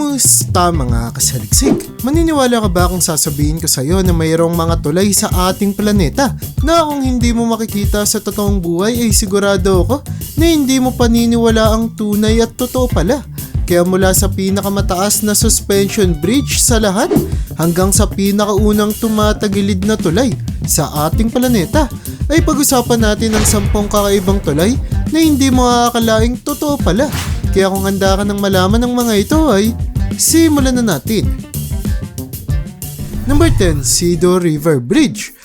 Kumusta mga kasaliksik? Maniniwala ka ba kung sasabihin ko sa iyo na mayroong mga tulay sa ating planeta na kung hindi mo makikita sa totoong buhay ay sigurado ako na hindi mo paniniwala ang tunay at totoo pala. Kaya mula sa pinakamataas na suspension bridge sa lahat hanggang sa pinakaunang tumatagilid na tulay sa ating planeta ay pag-usapan natin ang sampung kakaibang tulay na hindi mo aakalaing totoo pala. Kaya kung handa ka ng malaman ng mga ito ay simulan na natin. Number 10, Sido River Bridge.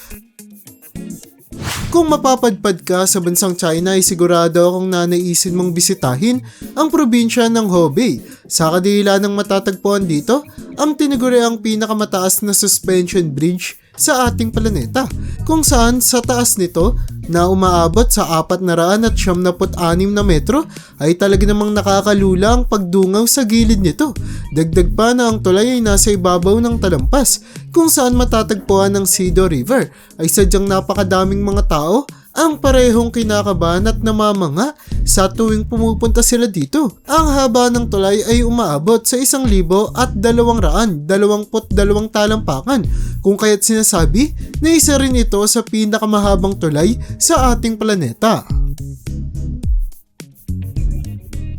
Kung mapapadpad ka sa bansang China ay sigurado akong nanaisin mong bisitahin ang probinsya ng Hubei. Sa kadila ng matatagpuan dito, ang tiniguri ang pinakamataas na suspension bridge sa ating planeta kung saan sa taas nito na umaabot sa 476 na metro ay talaga namang nakakalula ang pagdungaw sa gilid nito. Dagdag pa na ang tulay ay nasa ibabaw ng talampas kung saan matatagpuan ng Sido River ay sadyang napakadaming mga tao ang parehong kinakabahan at namamanga sa tuwing pumupunta sila dito. Ang haba ng tulay ay umaabot sa isang libo at dalawang raan, dalawamput dalawang talampakan, kung kaya't sinasabi na isa rin ito sa pinakamahabang tulay sa ating planeta.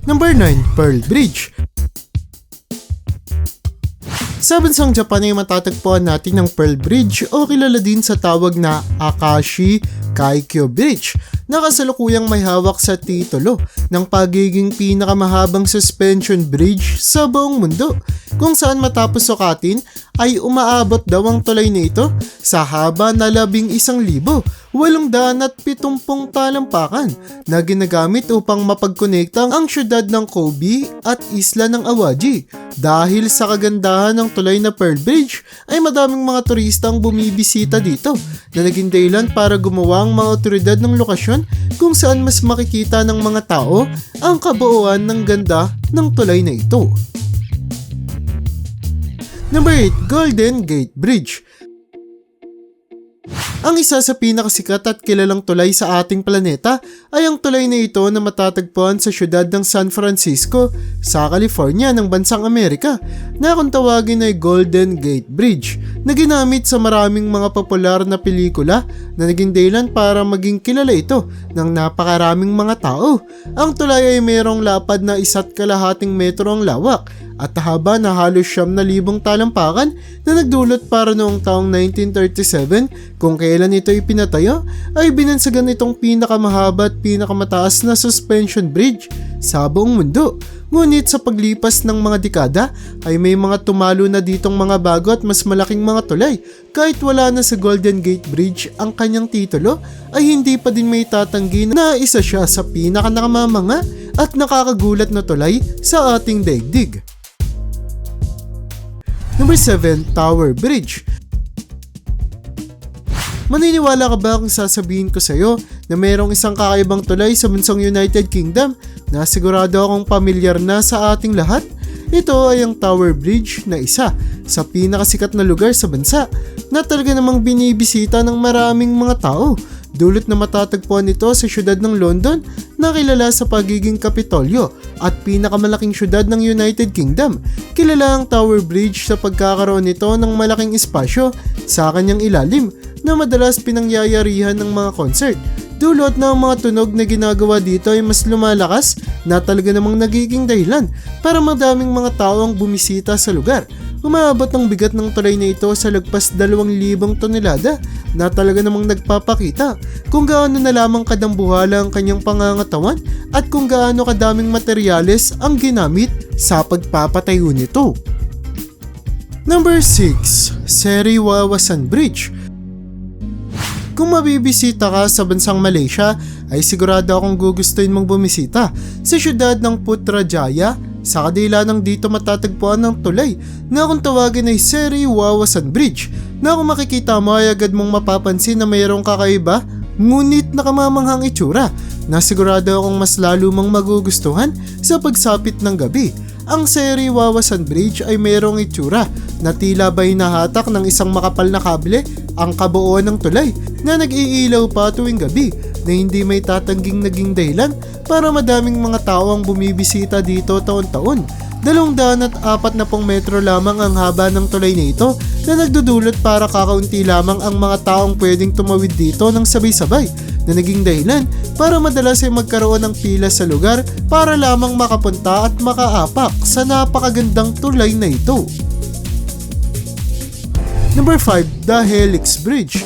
Number 9, Pearl Bridge. Sa bansang Japan ay matatagpuan natin ng Pearl Bridge o kilala din sa tawag na Akashi Kaikyo Bridge na kasalukuyang may hawak sa titulo ng pagiging pinakamahabang suspension bridge sa buong mundo kung saan matapos sukatin ay umaabot daw ang tulay nito sa haba na labing isang libo, walong daan at pitumpong talampakan na ginagamit upang mapagkonekta ang syudad ng Kobe at isla ng Awaji. Dahil sa kagandahan ng tulay na Pearl Bridge ay madaming mga turista ang bumibisita dito na naging dahilan para gumawa ang mga otoridad ng lokasyon kung saan mas makikita ng mga tao ang kabuuan ng ganda ng tulay na ito. Number 8, Golden Gate Bridge. Ang isa sa pinakasikat at kilalang tulay sa ating planeta ay ang tulay na ito na matatagpuan sa syudad ng San Francisco sa California ng bansang Amerika na kung tawagin ay Golden Gate Bridge na ginamit sa maraming mga popular na pelikula na naging dahilan para maging kilala ito ng napakaraming mga tao. Ang tulay ay mayroong lapad na isa't kalahating metro ang lawak at haba na halos siyam na libong talampakan na nagdulot para noong taong 1937 kung kailan ito ipinatayo ay binansagan itong pinakamahaba at pinakamataas na suspension bridge sa buong mundo. Ngunit sa paglipas ng mga dekada ay may mga tumalo na ditong mga bago at mas malaking mga tulay. Kahit wala na sa Golden Gate Bridge ang kanyang titulo ay hindi pa din may tatanggi na isa siya sa pinaka nakamamanga at nakakagulat na tulay sa ating daigdig. Number 7, Tower Bridge. Maniniwala ka ba kung sasabihin ko sa iyo na mayroong isang kakaibang tulay sa bansang United Kingdom na sigurado akong pamilyar na sa ating lahat? Ito ay ang Tower Bridge na isa sa pinakasikat na lugar sa bansa na talaga namang binibisita ng maraming mga tao. Dulot na matatagpuan ito sa syudad ng London na kilala sa pagiging Kapitolyo at pinakamalaking syudad ng United Kingdom. Kilala ang Tower Bridge sa pagkakaroon nito ng malaking espasyo sa kanyang ilalim na madalas pinangyayarihan ng mga concert. Dulot na ang mga tunog na ginagawa dito ay mas lumalakas na talaga namang nagiging dahilan para madaming mga tao ang bumisita sa lugar. Umaabot ang bigat ng tulay na ito sa lagpas 2,000 tonelada na talaga namang nagpapakita kung gaano na lamang kadambuhala ang kanyang pangangatawan at kung gaano kadaming materyales ang ginamit sa pagpapatayo nito. Number 6. Seri Wawasan Bridge kung mabibisita ka sa bansang Malaysia, ay sigurado akong gugustuhin mong bumisita sa syudad ng Putrajaya sa kadila ng dito matatagpuan ng tulay na kung tawagin ay Seri Wawasan Bridge na kung makikita mo ay agad mong mapapansin na mayroong kakaiba ngunit nakamamanghang itsura na sigurado akong mas lalo mong magugustuhan sa pagsapit ng gabi. Ang Seri Wawasan Bridge ay mayroong itsura na tila ba'y nahatak ng isang makapal na kable ang kabuuan ng tulay na nag-iilaw pa tuwing gabi na hindi may tatangging naging dahilan para madaming mga tao ang bumibisita dito taon-taon. 240 metro lamang ang haba ng tulay na ito na nagdudulot para kakaunti lamang ang mga taong pwedeng tumawid dito ng sabay-sabay na naging dahilan para madalas ay magkaroon ng pila sa lugar para lamang makapunta at makaapak sa napakagandang tulay na ito. Number 5, the Helix Bridge.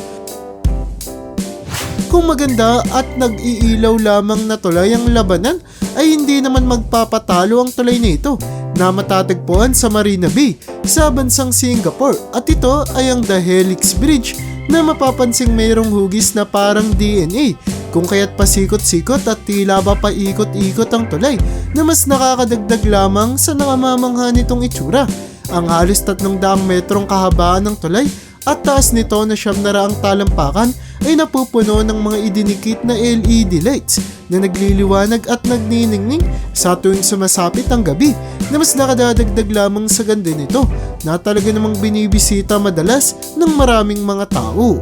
Kung maganda at nag-iilaw lamang na tulay ang labanan, ay hindi naman magpapatalo ang tulay na ito na matatagpuan sa Marina Bay sa bansang Singapore at ito ay ang The Helix Bridge na mapapansing mayroong hugis na parang DNA kung kaya't pasikot-sikot at tila ba paikot-ikot ang tulay na mas nakakadagdag lamang sa nakamamangha nitong itsura. Ang halos 300 metrong kahabaan ng tulay at taas nito na siyam na raang talampakan ay napupuno ng mga idinikit na LED lights na nagliliwanag at nagniningning sa tuwing sumasapit ang gabi na mas nakadadagdag lamang sa ganda nito na talaga namang binibisita madalas ng maraming mga tao.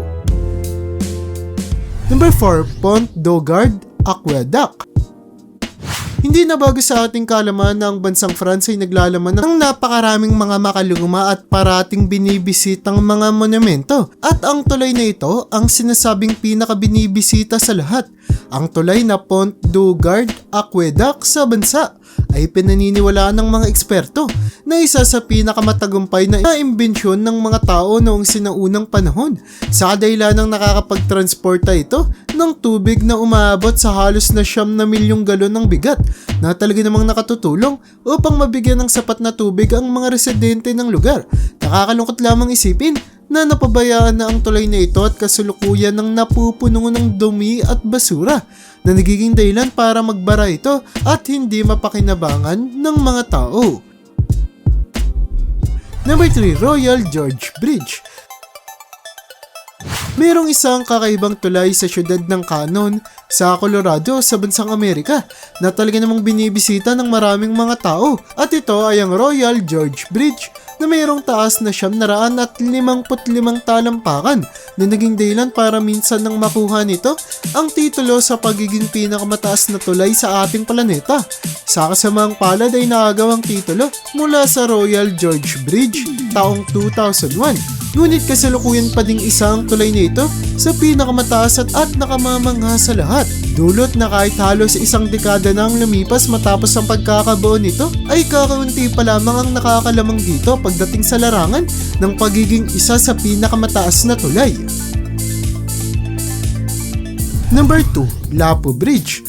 Number 4, Pont Dogard Aqueduct. Hindi na bago sa ating kalaman na ang bansang France ay naglalaman ng napakaraming mga makaluma at parating binibisitang mga monumento. At ang tulay na ito ang sinasabing pinakabinibisita sa lahat. Ang tulay na Pont du Gard Aqueduct sa bansa ay pinaniniwalaan ng mga eksperto na isa sa pinakamatagumpay na imbensyon ng mga tao noong sinaunang panahon sa kadahilan ng nakakapagtransporta ito ng tubig na umaabot sa halos na siyam na milyong galon ng bigat na talaga namang nakatutulong upang mabigyan ng sapat na tubig ang mga residente ng lugar. Nakakalungkot lamang isipin na napabayaan na ang tulay na ito at kasulukuyan ng napupuno ng dumi at basura na nagiging dahilan para magbara ito at hindi mapakinabangan ng mga tao. Number 3, Royal George Bridge. Mayroong isang kakaibang tulay sa syudad ng Cannon sa Colorado sa bansang Amerika na talaga namang binibisita ng maraming mga tao at ito ay ang Royal George Bridge na mayroong taas na siyam na raan at 55 talampakan na naging dahilan para minsan nang makuha nito ang titulo sa pagiging pinakamataas na tulay sa ating planeta. Sa kasamaang palad ay naagaw ang titulo mula sa Royal George Bridge taong 2001 Ngunit kasalukuyan pa ding isang tulay na ito sa pinakamataas at, at nakamamangha sa lahat. Dulot na kahit halos isang dekada na ang lumipas matapos ang pagkakabuo nito, ay kakaunti pa lamang ang nakakalamang dito pagdating sa larangan ng pagiging isa sa pinakamataas na tulay. Number 2, Lapu Bridge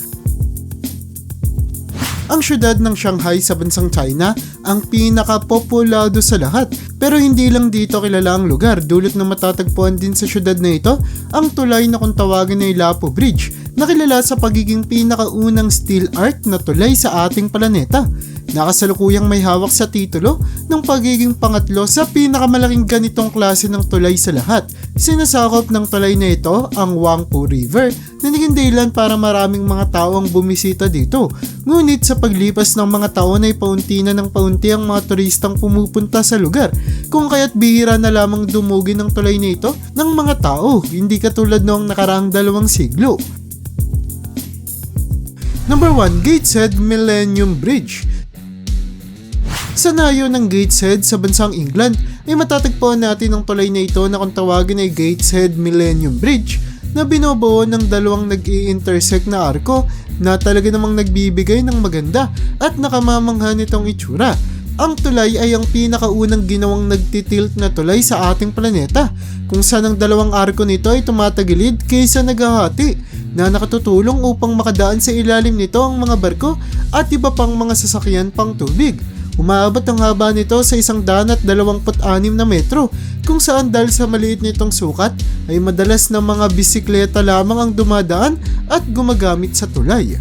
ang syudad ng Shanghai sa bansang China ang pinakapopulado sa lahat. Pero hindi lang dito kilala ang lugar, dulot na matatagpuan din sa syudad na ito ang tulay na kung tawagin ay Lapo Bridge na kilala sa pagiging pinakaunang steel art na tulay sa ating planeta. Nakasalukuyang may hawak sa titulo ng pagiging pangatlo sa pinakamalaking ganitong klase ng tulay sa lahat. Sinasakop ng tulay na ito ang Wangpu River na naging dahilan para maraming mga tao ang bumisita dito. Ngunit sa paglipas ng mga taon ay paunti na ng paunti ang mga turistang pumupunta sa lugar. Kung kaya't bihira na lamang dumugin ng tulay na ito ng mga tao, hindi katulad noong nakaraang dalawang siglo. Number 1, Gateshead Millennium Bridge sa nayo ng Gateshead sa bansang England ay matatagpuan natin ang tulay na ito na kung tawagin ay Gateshead Millennium Bridge na binobuo ng dalawang nag intersect na arko na talaga namang nagbibigay ng maganda at nakamamangha nitong itsura. Ang tulay ay ang pinakaunang ginawang nagtitilt na tulay sa ating planeta kung saan ang dalawang arko nito ay tumatagilid kaysa naghahati na nakatutulong upang makadaan sa ilalim nito ang mga barko at iba pang mga sasakyan pang tubig. Umaabot ang haba nito sa isang daan at 26 na metro kung saan dahil sa maliit nitong sukat ay madalas na mga bisikleta lamang ang dumadaan at gumagamit sa tulay.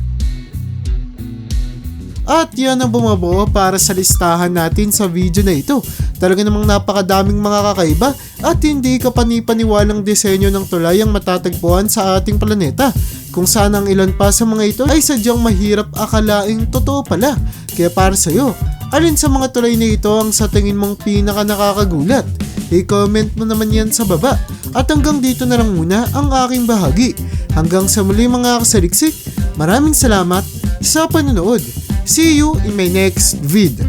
At yan ang bumubuo para sa listahan natin sa video na ito. Talaga namang napakadaming mga kakaiba at hindi ka panipaniwalang disenyo ng tulay ang matatagpuan sa ating planeta. Kung saan ang ilan pa sa mga ito ay sadyang mahirap akalaing totoo pala. Kaya para sa iyo, Alin sa mga tulay na ito ang sa tingin mong pinaka nakakagulat? I-comment mo naman yan sa baba. At hanggang dito na lang muna ang aking bahagi. Hanggang sa muli mga kasaliksik, maraming salamat sa panonood. See you in my next vid.